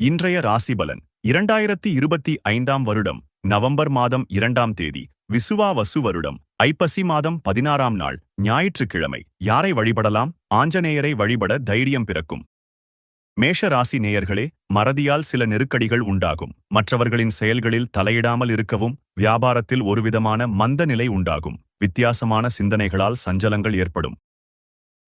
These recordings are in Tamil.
இன்றைய ராசிபலன் இரண்டாயிரத்தி இருபத்தி ஐந்தாம் வருடம் நவம்பர் மாதம் இரண்டாம் தேதி விசுவாவசு வருடம் ஐப்பசி மாதம் பதினாறாம் நாள் ஞாயிற்றுக்கிழமை. யாரை வழிபடலாம்? ஆஞ்சநேயரை வழிபட தைரியம் பிறக்கும். மேஷ ராசி நேயர்களே மறதியால் சில நெருக்கடிகள் உண்டாகும். மற்றவர்களின் செயல்களில் தலையிடாமல் இருக்கவும் வியாபாரத்தில் ஒருவிதமான மந்த நிலை உண்டாகும். வித்தியாசமான சிந்தனைகளால் சஞ்சலங்கள் ஏற்படும்.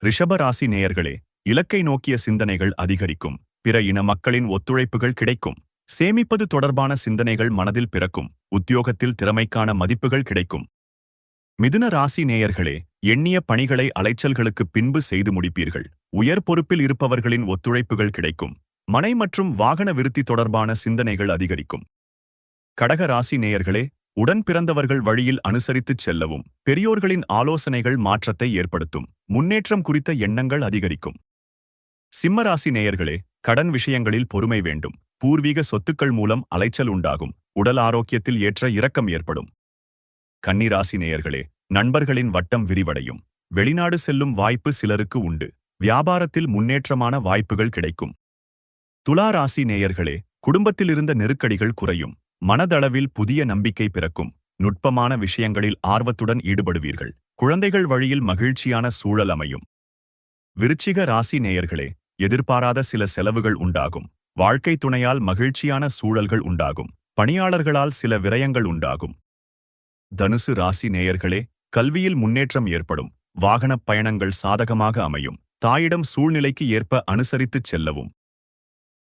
ரிஷப ராசி நேயர்களே இலக்கை நோக்கிய சிந்தனைகள் அதிகரிக்கும். பிற இன மக்களின் ஒத்துழைப்புகள் கிடைக்கும். சேமிப்பது தொடர்பான சிந்தனைகள் மனதில் பிறக்கும். உத்தியோகத்தில் திறமைக்கான மதிப்புகள் கிடைக்கும். மிதுன ராசி நேயர்களே எண்ணிய பணிகளை அலைச்சல்களுக்கு பின்பு செய்து முடிப்பீர்கள். உயர் பொறுப்பில் இருப்பவர்களின் ஒத்துழைப்புகள் கிடைக்கும். மனை மற்றும் வாகன விருத்தி தொடர்பான சிந்தனைகள் அதிகரிக்கும். கடக ராசி நேயர்களே உடன் பிறந்தவர்கள் வழியில் அனுசரித்துச் செல்லவும். பெரியோர்களின் ஆலோசனைகள் மாற்றத்தை ஏற்படுத்தும். முன்னேற்றம் குறித்த எண்ணங்கள் அதிகரிக்கும். சிம்மராசி நேயர்களே கடன் விஷயங்களில் பொறுமை வேண்டும். பூர்வீக சொத்துக்கள் மூலம் அலைச்சல் உண்டாகும். உடல் ஆரோக்கியத்தில் ஏற்ற இரக்கம் ஏற்படும். கன்னிராசி நேயர்களே நண்பர்களின் வட்டம் விரிவடையும். வெளிநாடு செல்லும் வாய்ப்பு சிலருக்கு உண்டு. வியாபாரத்தில் முன்னேற்றமான வாய்ப்புகள் கிடைக்கும். துலா ராசி நேயர்களே குடும்பத்தில் இருந்த நெருக்கடிகள் குறையும். மனதளவில் புதிய நம்பிக்கை பிறக்கும். நுட்பமான விஷயங்களில் ஆர்வத்துடன் ஈடுபடுவீர்கள். குழந்தைகள் வழியில் மகிழ்ச்சியான சூழல் அமையும். விருச்சிக ராசி நேயர்களே எதிர்பாராத சில செலவுகள் உண்டாகும். வாழ்க்கை துணையால் மகிழ்ச்சியான சூழல்கள் உண்டாகும். பணியாளர்களால் சில விரயங்கள் உண்டாகும். தனுசு ராசி நேயர்களே கல்வியில் முன்னேற்றம் ஏற்படும். வாகனப் பயணங்கள் சாதகமாக அமையும். தாயிடம் சூழ்நிலைக்கு ஏற்ப அனுசரித்துச் செல்லவும்.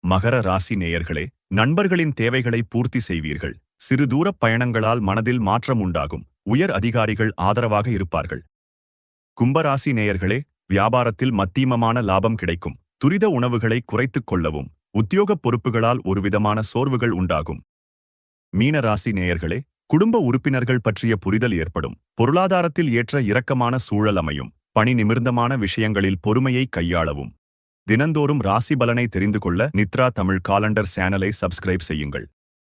மகர ராசி நேயர்களே நண்பர்களின் தேவைகளை பூர்த்தி செய்வீர்கள். சிறு தூரப் பயணங்களால் மனதில் மாற்றம் உண்டாகும். உயர் அதிகாரிகள் ஆதரவாக இருப்பார்கள். கும்பராசி நேயர்களே வியாபாரத்தில் மத்தீமமான லாபம் கிடைக்கும். துரித உணவுகளை குறைத்துக் கொள்ளவும் உத்தியோகப் பொறுப்புகளால் ஒருவிதமான சோர்வுகள் உண்டாகும். மீன ராசி நேயர்களே குடும்ப உறுப்பினர்கள் பற்றிய புரிதல் ஏற்படும். பொருளாதாரத்தில் ஏற்ற இரக்கமான சூழல் அமையும். பணி நிமிர்ந்தமான விஷயங்களில் பொறுமையை கையாளவும். தினந்தோறும் ராசி பலனை தெரிந்து கொள்ள நித்ரா தமிழ் காலண்டர் சேனலை சப்ஸ்கிரைப் செய்யுங்கள்.